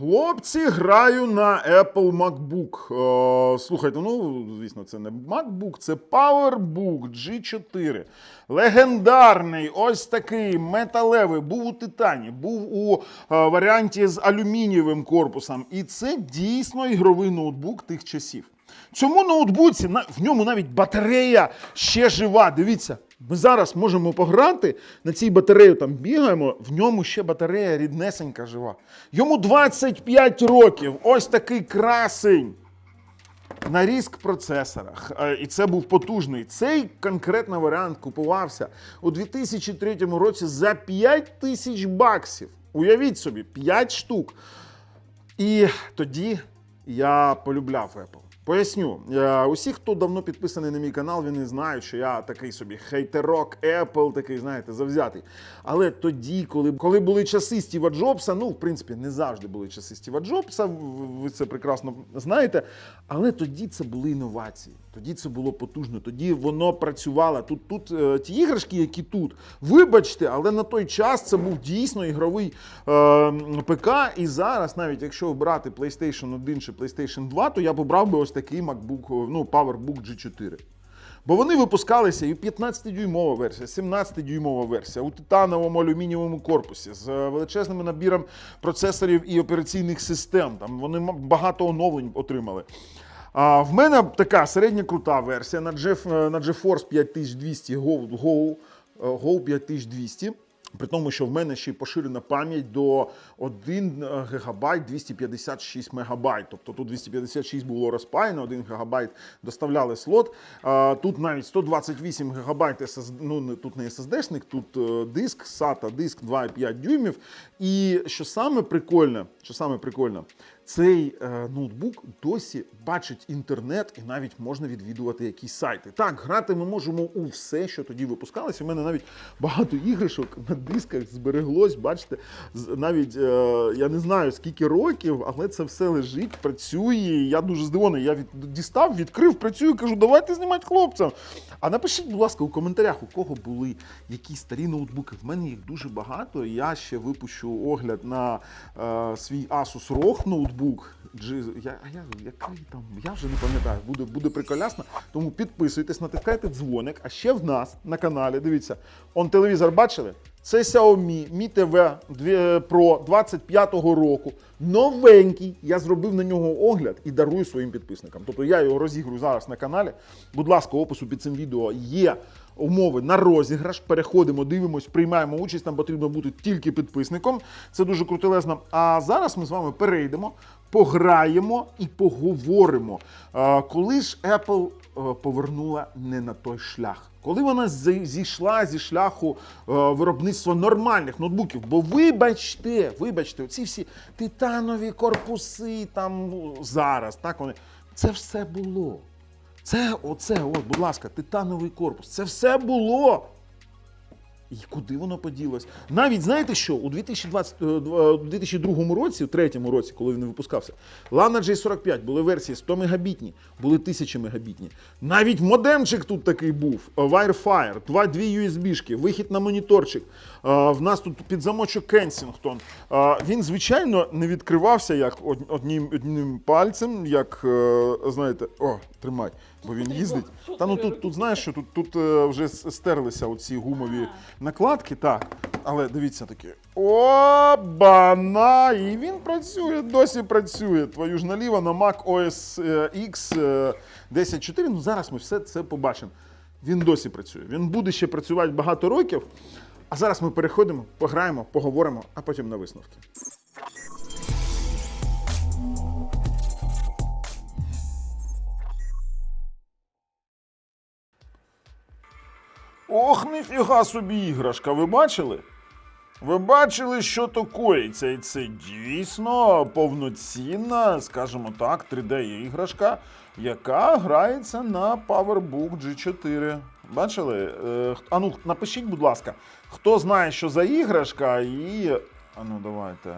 Хлопці, граю на Apple MacBook. Е, слухайте, ну, звісно, це не MacBook, це PowerBook G4. Легендарний, ось такий металевий, був у титані, був у е, варіанті з алюмінієвим корпусом. І це дійсно ігровий ноутбук тих часів. Цьому ноутбуці в ньому навіть батарея ще жива. Дивіться, ми зараз можемо пограти на цій батареї, там бігаємо, в ньому ще батарея ріднесенька жива. Йому 25 років. Ось такий красень. На ріск процесорах. Е, І це був потужний. Цей конкретний варіант купувався у 2003 році за 5 тисяч баксів. Уявіть собі, 5 штук. І тоді я полюбляв Apple. Поясню, Е, усі, хто давно підписаний на мій канал, вони знають, що я такий собі хейтерок Apple, такий, знаєте, завзятий. Але тоді, коли, коли були часи Стіва Джобса, ну, в принципі, не завжди були часи Стіва Джобса, ви це прекрасно знаєте. Але тоді це були інновації. Тоді це було потужно, тоді воно працювало. Тут, тут е, ті іграшки, які тут, вибачте, але на той час це був дійсно ігровий е, ПК. І зараз, навіть якщо брати PlayStation 1 чи PlayStation 2, то я б обрав би ось такий MacBook, ну, PowerBook G4. Бо вони випускалися і 15-дюймова версія, 17-дюймова версія у титановому алюмінієвому корпусі з е, величезним набіром процесорів і операційних систем. Там вони багато оновлень отримали. А в мене така середня крута версія на, Jeff, на GeForce 5200 Go, Go, е, Go 5200. При тому, що в мене ще й поширена пам'ять до 1 ГБ 256 МБ. Тобто тут 256 було розпаяно, 1 ГБ доставляли слот. Тут навіть 128 ГБ SSD, ну тут не SSD-шник, тут е, диск, SATA диск 2,5 дюймів. І що саме прикольне, що саме прикольне, цей е, ноутбук досі бачить інтернет і навіть можна відвідувати якісь сайти. Так, грати ми можемо у все, що тоді випускалося. У мене навіть багато іграшок на дисках збереглось. Бачите, навіть е, я не знаю скільки років, але це все лежить, працює. Я дуже здивований. Я від, дістав, відкрив, працюю, кажу, давайте знімати хлопцям. А напишіть, будь ласка, у коментарях, у кого були якісь старі ноутбуки. В мене їх дуже багато. Я ще випущу огляд на е, свій Asus ROG ноутбук. G, я, я, який там, я вже не пам'ятаю, буде, буде приколясно. Тому підписуйтесь, натискайте дзвоник. А ще в нас на каналі, дивіться, он телевізор бачили? Це Xiaomi Mi TV Pro 25-го року. Новенький. Я зробив на нього огляд і дарую своїм підписникам. Тобто я його розіграю зараз на каналі. Будь ласка, опису під цим відео є умови на розіграш. Переходимо, дивимось, приймаємо участь. Там потрібно бути тільки підписником. Це дуже крутелезно. А зараз ми з вами перейдемо, пограємо і поговоримо. Коли ж Apple е, повернула не на той шлях? Коли вона зійшла зі шляху е, виробництва нормальних ноутбуків, бо вибачте, вибачте, оці всі титанові корпуси там ну, зараз, так вони це все було. Це оце, от, будь ласка, титановий корпус. Це все було. І куди воно поділось? Навіть знаєте що? У 2020, е, е, 2002 році, у третьому році, коли він випускався, Lana J45 були версії 100 мегабітні, були 1000 мегабітні. Навіть модемчик тут такий був. е, Wirefire, два дві USB-шки, вихід на моніторчик. Е, В нас тут під замочок. Е, Він, звичайно, не відкривався як од- одним, одним пальцем, як, е, знаєте, о, тримай, бо він їздить. Та ну тут, тут знаєш, що тут, тут е, вже с- стерлися оці гумові накладки, так. Але дивіться такі. О-бана! І він працює, досі працює. Твою ж наліво на Mac OS X е, 10.4. Ну зараз ми все це побачимо. Він досі працює. Він буде ще працювати багато років. А зараз ми переходимо, пограємо, поговоримо, а потім на висновки. Ох, ніфіга собі іграшка, ви бачили? Ви бачили, що то коїться, і це дійсно повноцінна, скажімо так, 3D-іграшка, яка грається на PowerBook G4. Бачили? Е, а ну, напишіть, будь ласка, хто знає, що за іграшка, і. А ну давайте.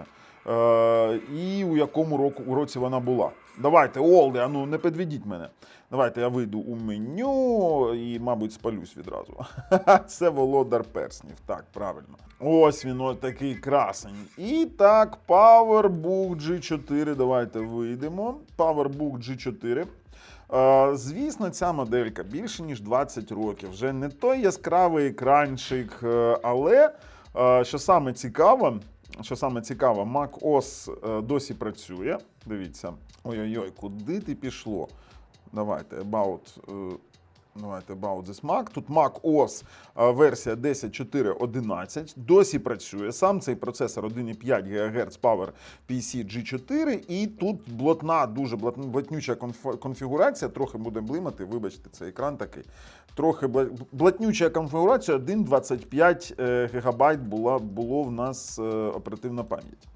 е, і у якому року, у році вона була. Давайте, Олди, а ну не підведіть мене. Давайте я вийду у меню і, мабуть, спалюсь відразу. Це володар перснів. Так, правильно. Ось він, ось такий красень. І так, PowerBook G4. Давайте вийдемо. PowerBook G4. Е, Звісно, ця моделька більше ніж 20 років. Вже не той яскравий екранчик, е, але е, що саме цікаво, що саме цікаво, macOS е, досі працює. Дивіться. Ой-ой-ой, куди ти пішло? Давайте, about. е, Давайте About this Mac. Тут Mac OS е, версія 10.4.11. Досі працює. Сам цей процесор 1,5 ГГц Power PC G4. І тут блотна, дуже блатнюча конфігурація. Трохи буде блимати. Вибачте, це екран такий. Трохи блатнюча конфігурація. 1,25 е, ГБ була, було в нас оперативна пам'ять.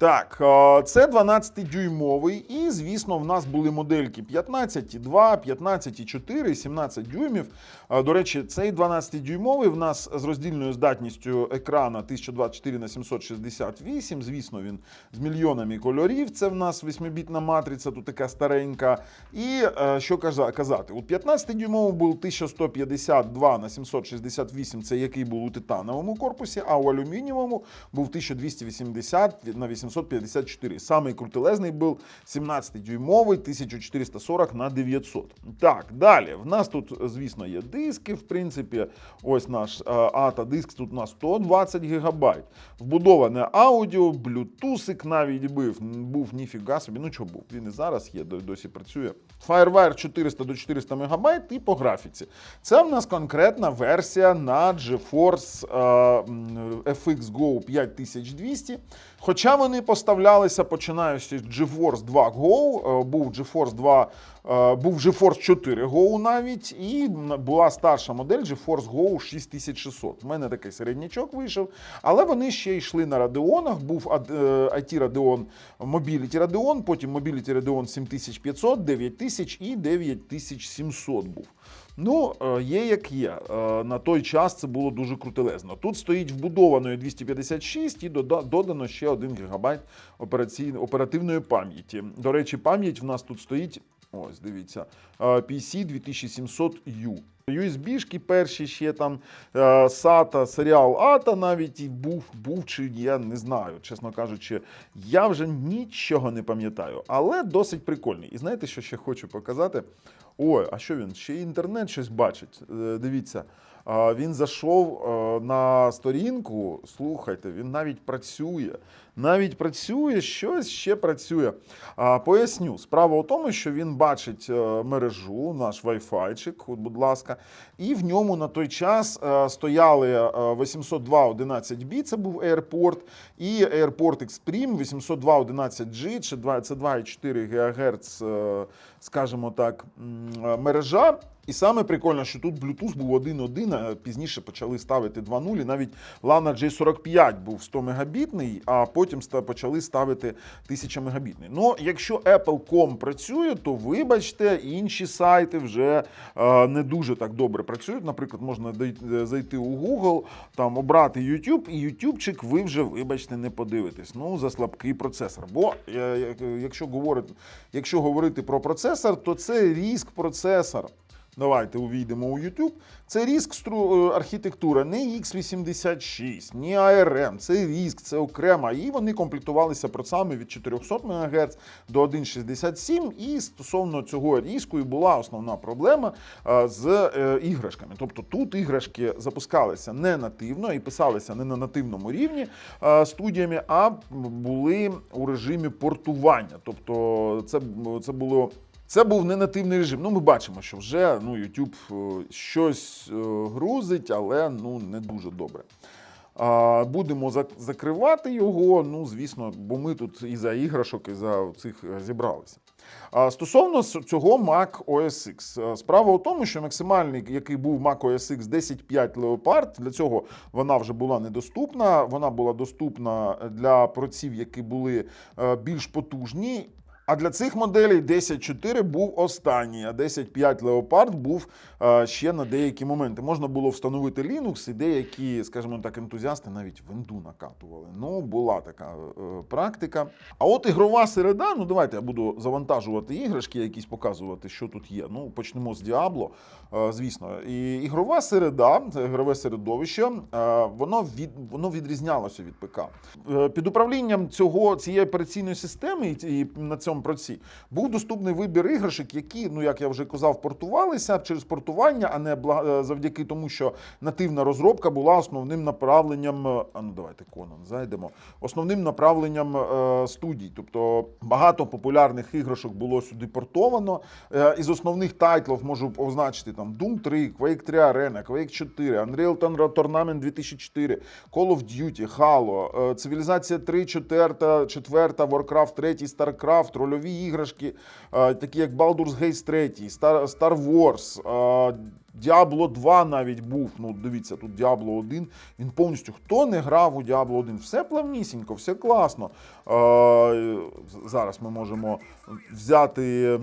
Так, е, це 12-дюймовий, і, звісно, в нас були модельки 15,2, 15,4, 17 дюймів. Е, До речі, цей 12-дюймовий в нас з роздільною здатністю екрана 1024 на 768. Звісно, він з мільйонами кольорів. Це в нас 8-бітна матриця, тут така старенька. І е, що казати? У 15-дюймовий був 1152 на 768, це який був у титановому корпусі, а у алюмінієвому був 1280 на 854. Самий крутелезний був 17-дюймовий 1440 на 900. Так, далі. В нас тут, звісно, є диски. В принципі, ось наш е, ATA диск тут у нас 120 гігабайт. Вбудоване аудіо, блютусик навіть був. Був ніфіга собі. Ну що був? Він і зараз є, досі працює. Firewire 400 до 400 МБ і по графіці. Це в нас конкретна версія на GeForce е, FX Go 5200. Хоча вони поставлялися починаючи з GeForce 2 Go, е, був GeForce 2, е, був GeForce 4 Go навіть, і була старша модель GeForce Go 6600. У мене такий середнячок вийшов, але вони ще йшли на Radeon, був е, IT Radeon, Mobility Radeon, потім Mobility Radeon 7500, 9000 і 9700 був. Ну, е, є як є. Е, На той час це було дуже крутелезно. Тут стоїть вбудованою 256 і додано ще 1 ГБ оперативної пам'яті. До речі, пам'ять в нас тут стоїть. Ось, дивіться, е, PC 2700U. USB-шки перші ще там е, SATA, серіал ATA навіть і був, був чи я не знаю, чесно кажучи, я вже нічого не пам'ятаю, але досить прикольний. І знаєте, що ще хочу показати? Ой, а що він? Ще інтернет щось бачить. Е, Дивіться. Він зайшов е, на сторінку. Слухайте, він навіть працює. Навіть працює, щось ще працює. А, Поясню, справа у тому, що він бачить е, мережу, наш Wi-Fi, будь ласка, і в ньому на той час е, стояли е, 802.11b, це був AirPort, і AirPort Extreme 802.11g, чи два- це 2,4 ГГц, е, скажімо так, е, мережа. І саме прикольно, що тут Bluetooth був 1.1, а пізніше почали ставити 2.0, і навіть Lana J45 був 100 мегабітний, а потім ста- почали ставити 1000 мегабітний. Ну, якщо Apple.com працює, то вибачте, інші сайти вже е, не дуже так добре працюють. Наприклад, можна зайти у Google, там обрати YouTube, і YouTubeчик ви вже, вибачте, не подивитесь. Ну, за слабкий процесор. Бо е, якщо говорити, якщо говорити про процесор, то це RISC процесор. Давайте увійдемо у YouTube. Це стру- е, архітектура, не X86, ні ARM, це RISC, це окремо. І вони комплектувалися процесами від 400 МГц до 1,67. І стосовно цього RISC і була основна проблема е, з е, іграшками. Тобто тут іграшки запускалися не нативно і писалися не на нативному рівні студіями, а були у режимі портування. Тобто це, це було. Це був не нативний режим. Ну, ми бачимо, що вже ну, YouTube е, щось е, грузить, але ну, не дуже добре. Будемо закривати його, ну, звісно, бо ми тут і за іграшок, і за цих е, зібралися. Стосовно цього Mac OS X. Справа у тому, що максимальний, який був Mac OS X 10.5 Leopard, для цього вона вже була недоступна. Вона була доступна для проців, які були більш потужні. А для цих моделей 10.4 був останній, а 10.5 Leopard був е, ще на деякі моменти. Можна було встановити Linux, і деякі, скажімо так, ентузіасти навіть винду накатували. Ну, була така е, практика. А от ігрова середа, ну давайте я буду завантажувати іграшки, якісь показувати, що тут є. Ну, почнемо з е, звісно. І ігрова середа, ігрове середовище, е, воно від воно відрізнялося від ПК. Е, Під управлінням цього цієї операційної системи і- на цьому проці був доступний вибір іграшок, які, ну як я вже казав, портувалися через портування, а не е, завдяки тому, що нативна розробка була основним направленням. е, А ну давайте Конан зайдемо. Основним направленням е, студій. Тобто багато популярних іграшок було сюди портовано. Е, із основних тайтлів можу означити там Doom 3, Quake 3 Arena, Quake 4, Unreal Tournament 2004, Call of Duty, Halo, е, Цивілізація 3, 4, 4, Warcraft 3, StarCraft, рольові іграшки, е, такі як Baldur's Gate 3, Star, Star Wars, Diablo 2 навіть був. Ну, дивіться, тут Diablo 1. Він повністю хто не грав у Diablo 1, все плавнісінько, все класно. Е, зараз ми можемо взяти е,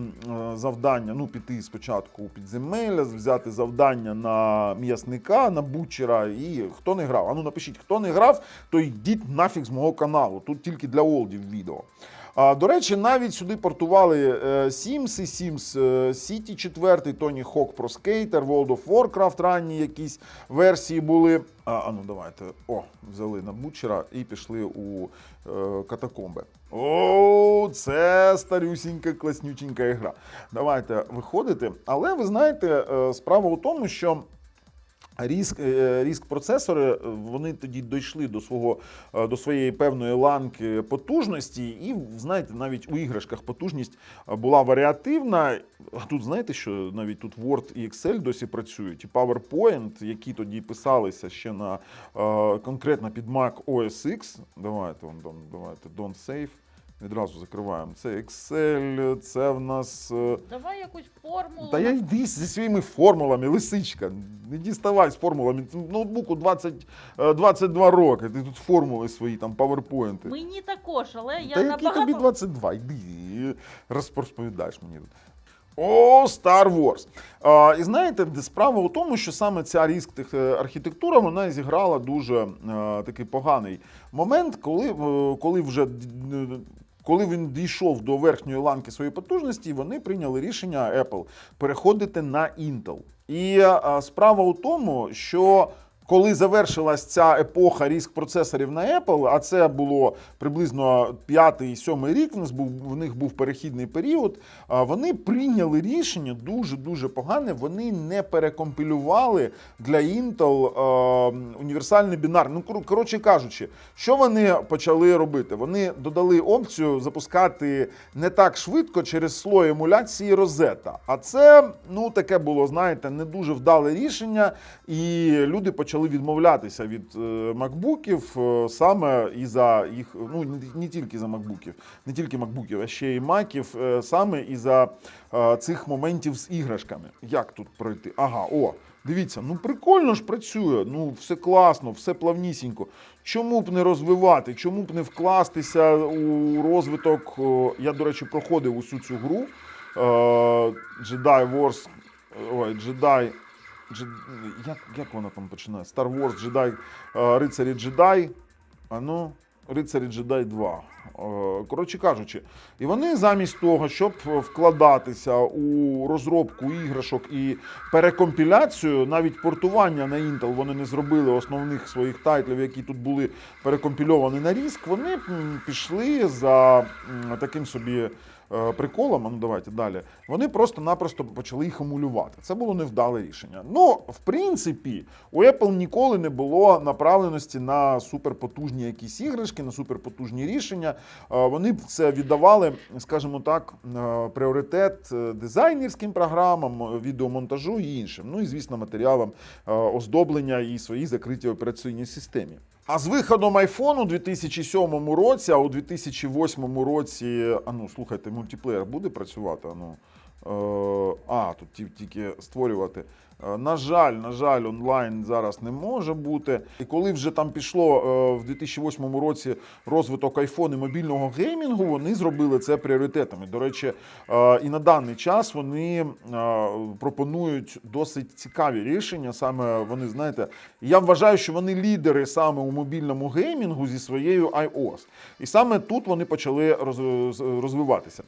завдання, ну, піти спочатку у підземелля, взяти завдання на м'ясника, на бучера. І хто не грав. А ну напишіть, хто не грав, то йдіть нафіг з мого каналу. Тут тільки для олдів відео. До речі, навіть сюди портували е, Sims і Sims е, City 4, Tony Hawk Pro Skater, World of Warcraft ранні якісь версії були. А, ну давайте. О, взяли на бучера і пішли у е, катакомби. О, це старюсінька, класнюченька гра. Давайте виходити. Але ви знаєте, е, справа у тому, що. Ріск, е, ріск процесори е, вони тоді дійшли до свого е, до своєї певної ланки потужності, і знаєте, навіть у іграшках потужність була варіативна. А тут знаєте, що навіть тут Word і Excel досі працюють, і PowerPoint, які тоді писалися ще на конкретно під Mac OS X. Давайте вон там, давайте Don't Save. Відразу закриваємо. Це Excel, це в нас. е, Давай якусь формулу. та я йди зі своїми формулами, лисичка. Не діставай з формулами. Ноутбуку 20, е, 22 роки. Ти тут формули свої, там, паверпоінти. Мені також, але я Та які набагато... тобі 22? Йди і розповідаєш мені. О, Star Wars. А, і знаєте, справа у тому, що саме ця різк тех- е, архітектура вона зіграла дуже е, такий поганий момент, коли, е, коли вже коли він дійшов до верхньої ланки своєї потужності, вони прийняли рішення Apple переходити на Intel. І е, справа у тому, що коли завершилась ця епоха різк процесорів на Apple, а це було приблизно 5-7 рік, в нас був в них був перехідний період. Вони прийняли рішення дуже дуже погане. Вони не перекомпілювали для Intel е, універсальний бінар. Ну коротше кажучи, що вони почали робити? Вони додали опцію запускати не так швидко через слой емуляції Rosetta. А це ну таке було, знаєте, не дуже вдале рішення, і люди почали відмовлятися від е, макбуків е, саме і за їх, ну не, тільки за макбуків, не тільки макбуків, а ще й маків, е, саме і за цих моментів з іграшками. Як тут пройти? Ага, о. Дивіться, ну прикольно ж працює, ну все класно, все плавнісінько. Чому б не розвивати, чому б не вкластися у розвиток? Я, до речі, проходив усю цю гру Jedi Wars, ой, Jedi як, як вона там починає? Star Wars, е, Рицарі Jedi, а ну, Рицарі Jedi 2. Е, Коротше кажучи, і вони замість того, щоб вкладатися у розробку іграшок і перекомпіляцію, навіть портування на Intel вони не зробили основних своїх тайтлів, які тут були перекомпільовані на ріск. Вони пішли за таким собі. Е, Приколом, а ну давайте далі. Вони просто-напросто почали їх емулювати. Це було невдале рішення. Ну, в принципі, у Apple ніколи не було направленості на суперпотужні якісь іграшки, на суперпотужні рішення. Е, Вони б це віддавали, скажімо так, е, пріоритет дизайнерським програмам, відеомонтажу і іншим. Ну і звісно, матеріалам оздоблення і своїй закритій операційній системі. А з виходом iPhone у 2007 році, а у 2008 році, а ну слухайте, мультиплеєр буде працювати. А, ну, е, а тут тільки створювати. Е, На жаль, на жаль, онлайн зараз не може бути. І коли вже там пішло е, в 2008 році розвиток iPhone і мобільного геймінгу, вони зробили це пріоритетами. До речі, е, і на даний час вони пропонують досить цікаві рішення. Саме вони, знаєте, я вважаю, що вони лідери саме у мобільному геймінгу зі своєю iOS. І саме тут вони почали розвиватися.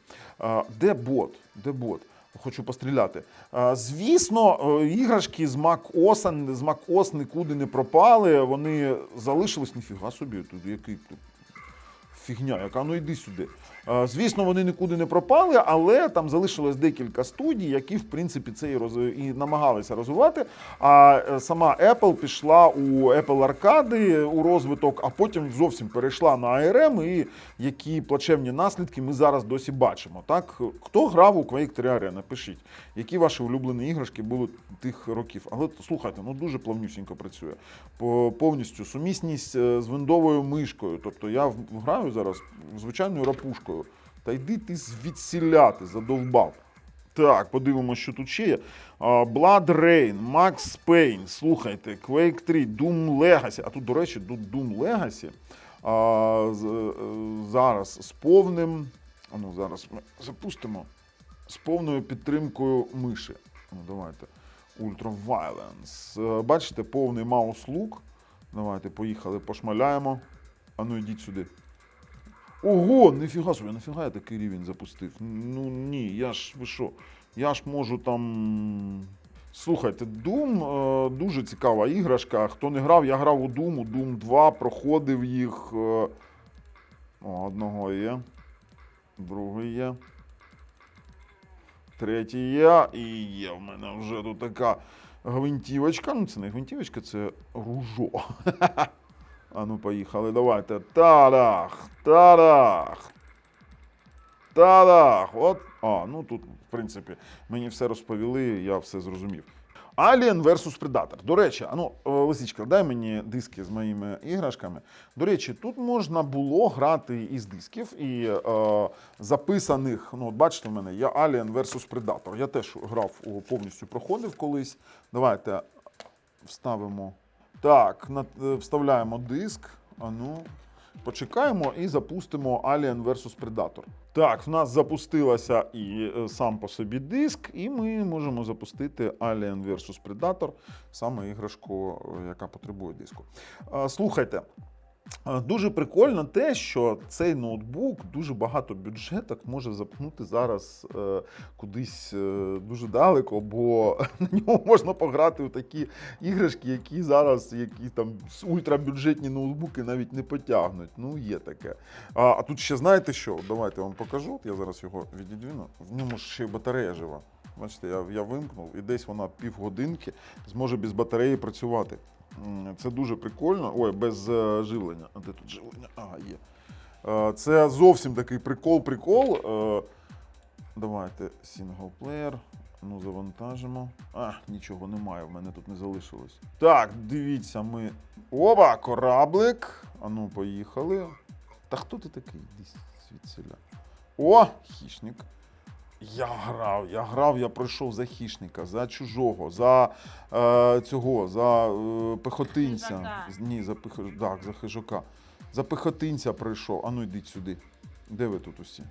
Де бот? Де бот? Хочу постріляти. Звісно, е, іграшки з macOS, з macOS нікуди не пропали. Вони залишились. Ніфіга собі, тут який тут фігня, яка ну йди сюди. Е, Звісно, вони нікуди не пропали, але там залишилось декілька студій, які в принципі це і, роз... і намагалися розвивати. А е, сама Apple пішла у Apple Аркади у розвиток, а потім зовсім перейшла на ARM, і які плачевні наслідки ми зараз досі бачимо. Так, хто грав у Quake 3 Arena? Пишіть, які ваші улюблені іграшки були тих років. Але слухайте, ну дуже плавнюсінько працює. Повністю сумісність е, з виндовою мишкою. Тобто я граю зараз звичайною рапушкою. Та йди ти звідсіляти, задовбав. Так, подивимося, що тут ще є. Blood Rain, Max Payne, слухайте, Quake 3, Doom Legacy. А тут, до речі, Doom Legacy а, е, зараз з повним. А ну, зараз ми запустимо з повною підтримкою миші. Ну, давайте. Ultra Violence. Е, Бачите, повний маус лук. Давайте, поїхали, пошмаляємо. А ну йдіть сюди. Ого, ніфіга собі, нафіга я такий рівень запустив? Ну ні, я ж ви що? Я ж можу там. Слухайте, Doom е, дуже цікава іграшка. Хто не грав, я грав у Doom, у Doom 2, проходив їх. Е, о, одного є. Другий є. Третій є. І є в мене вже тут така гвинтівочка. Ну, це не гвинтівочка, це ружо. А ну, поїхали, давайте. Тарах! Тарах! Тарах! От. А, ну тут, в принципі, мені все розповіли, я все зрозумів. Alien vs Predator. До речі, а ну, е, Лисичка, дай мені диски з моїми іграшками. До речі, тут можна було грати із дисків і е, записаних. Ну, от бачите, в мене є Alien vs Predator. Я теж грав повністю проходив колись. Давайте вставимо. Так, е, вставляємо диск. А ну, почекаємо і запустимо Alien vs Predator. Так, в нас запустилася і е, сам по собі диск, і ми можемо запустити Alien vs Predator, саме іграшку, е, яка потребує диску. Слухайте. Дуже прикольно те, що цей ноутбук дуже багато бюджеток може запхнути зараз е, кудись е, дуже далеко, бо на ньому можна пограти у такі іграшки, які зараз які там ультрабюджетні ноутбуки навіть не потягнуть. Ну, є таке. А, а тут ще знаєте що? Давайте я вам покажу. От Я зараз його відідвину. В ньому ще й батарея жива. Бачите, я, я вимкнув, і десь вона півгодинки зможе без батареї працювати. Це дуже прикольно. Ой, без е, живлення. А де тут живлення? Ага, є. Е, Це зовсім такий прикол-прикол. Е, Давайте сінглплеєр. Ну, завантажимо. А, нічого немає, в мене тут не залишилось. Так, дивіться, ми. Оба, кораблик. А ну, поїхали. Та хто ти такий? Іди звідсіля. О, хищник. Я грав, я грав, я пройшов за хищника, за чужого, за е, цього, за е, пехотинця. Хижака. Ні, за пих... так, за хижака. За пехотинця прийшов. Ану, йдіть сюди. Де ви тут усі?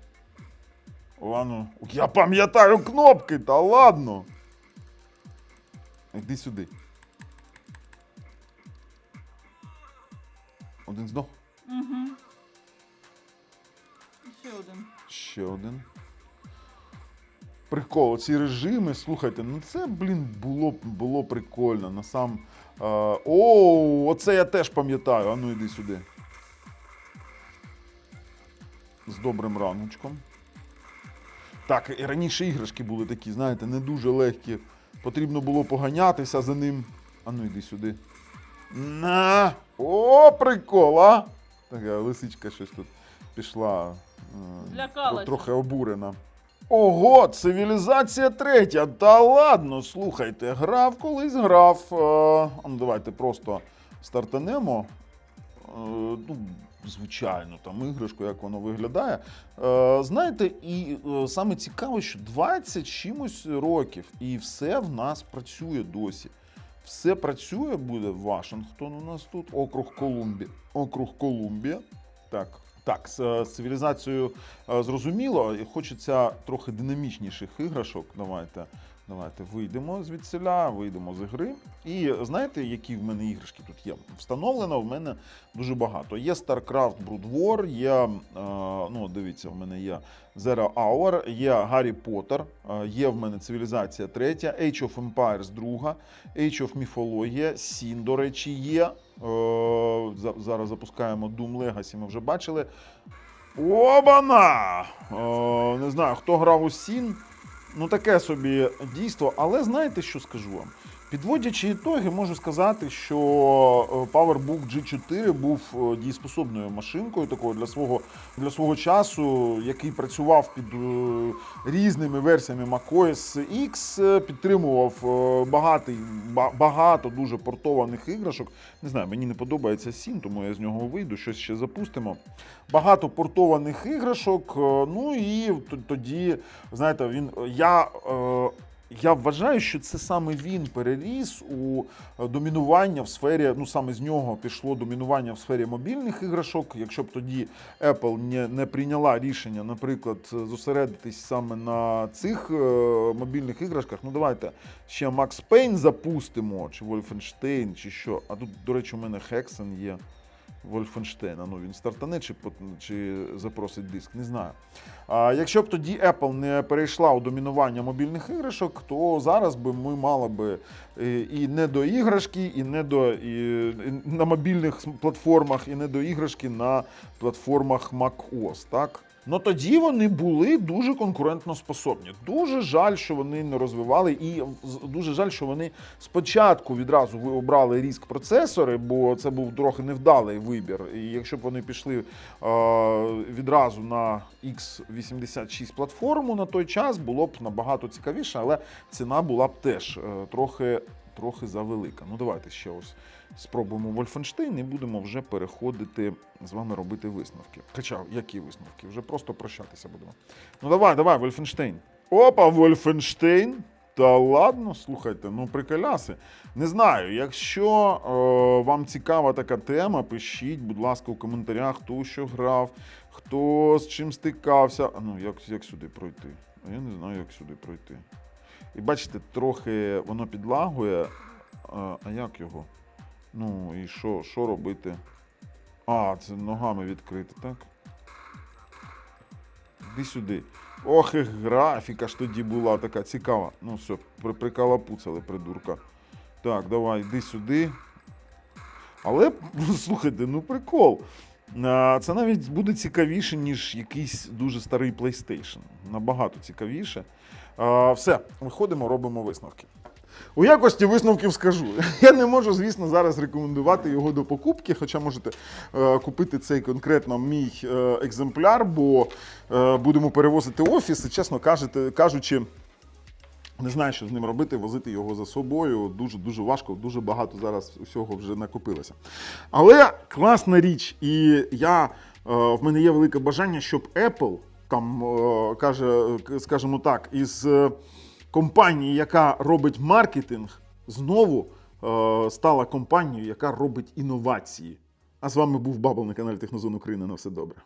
О, Ану. Я пам'ятаю кнопки, та ладно. Йди сюди. Один здох. Угу. Ще один. Ще один. Прикол, ці режими, слухайте, ну це, блін, було, було прикольно. На сам. Е, о, оце я теж пам'ятаю. А ну йди сюди. З добрим раночком. Так, і раніше іграшки були такі, знаєте, не дуже легкі. Потрібно було поганятися за ним. А ну йди сюди. На! О, прикол, а! Така лисичка щось тут пішла. е, Злякалася. Трохи обурена. Ого, цивілізація третя. Та ладно, слухайте, грав колись грав. Е, а ну давайте просто стартанемо. Е, ну, звичайну там іграшку, як воно виглядає. Е, знаєте, і е, саме цікаво, що 20 чимось років, і все в нас працює досі. Все працює, буде Вашингтон у нас тут, округ Колумбія. Округ Колумбія. Так. Так, з, е, цивілізацією е, зрозуміло, хочеться трохи динамічніших іграшок. Давайте, давайте вийдемо звідсиля, вийдемо з гри. І знаєте, які в мене іграшки тут є? Встановлено в мене дуже багато. Є StarCraft Brood War, є, е, ну дивіться, в мене є Zero Hour, є Гаррі Поттер, є в мене цивілізація третя, Age of Empires друга, Age of Mythology, Сін, до речі, є. За- Зараз запускаємо Doom Legacy, ми вже бачили. Обана! Не знаю, хто грав у Сін. Ну, таке собі дійство. Але знаєте, що скажу вам? Підводячи ітоги, можу сказати, що е, PowerBook G4 був е, дієспособною машинкою такою для свого, для свого часу, який працював під е, різними версіями macOS X, підтримував багатий, ба- багато дуже портованих іграшок. Не знаю, мені не подобається Сін, тому я з нього вийду, щось ще запустимо. Багато портованих іграшок. Ну і тоді, знаєте, він я. Я вважаю, що це саме він переріс у е, домінування в сфері. Ну саме з нього пішло домінування в сфері мобільних іграшок. Якщо б тоді Apple не, не прийняла рішення, наприклад, зосередитись саме на цих е, мобільних іграшках. Ну давайте ще Max Payne запустимо, чи Wolfenstein, чи що. А тут, до речі, у мене Hexen є. Вольфенштейна. Ну він стартане чи, чи запросить диск, не знаю. А якщо б тоді Apple не перейшла у домінування мобільних іграшок, то зараз би ми мали би е, і не до іграшки, і не до і, на мобільних платформах, і не до іграшки на платформах macOS, так? Ну тоді вони були дуже конкурентно способні. Дуже жаль, що вони не розвивали, і дуже жаль, що вони спочатку відразу обрали ріск процесори, бо це був трохи невдалий вибір. І якщо б вони пішли е, відразу на x86 платформу на той час, було б набагато цікавіше, але ціна була б теж е, трохи, трохи завелика. Ну давайте ще ось спробуємо Вольфенштейн і будемо вже переходити з вами робити висновки. Хоча, які висновки? Вже просто прощатися будемо. Ну давай, давай, Вольфенштейн. Опа, Вольфенштейн. Та ладно, слухайте, ну приколяси. Не знаю, якщо е, вам цікава така тема, пишіть, будь ласка, у коментарях, хто що грав, хто з чим стикався. А ну, як, як сюди пройти? А я не знаю, як сюди пройти. І бачите, трохи воно підлагує. А, як його? Ну і що, що робити? А, це ногами відкрити, так? Іди сюди. Ох, і графіка ж тоді була така цікава. Ну все, при, прикалапуцали, придурка. Так, давай, йди сюди. Але, слухайте, ну прикол. Це навіть буде цікавіше, ніж якийсь дуже старий PlayStation. Набагато цікавіше. Все, виходимо, робимо висновки. У якості висновків скажу. Я не можу, звісно, зараз рекомендувати його до покупки, хоча можете е, купити цей конкретно мій е, екземпляр, бо е, будемо перевозити офіс, і, чесно кажучи. Не знаю, що з ним робити, возити його за собою. Дуже дуже важко, дуже багато зараз усього вже накопилося. Але класна річ, і я, е, в мене є велике бажання, щоб Apple, там е, каже, скажімо так, із е, компанії, яка робить маркетинг, знову стала компанією, яка робить інновації. А з вами був Бабл на каналі Технозон Україна. На все добре.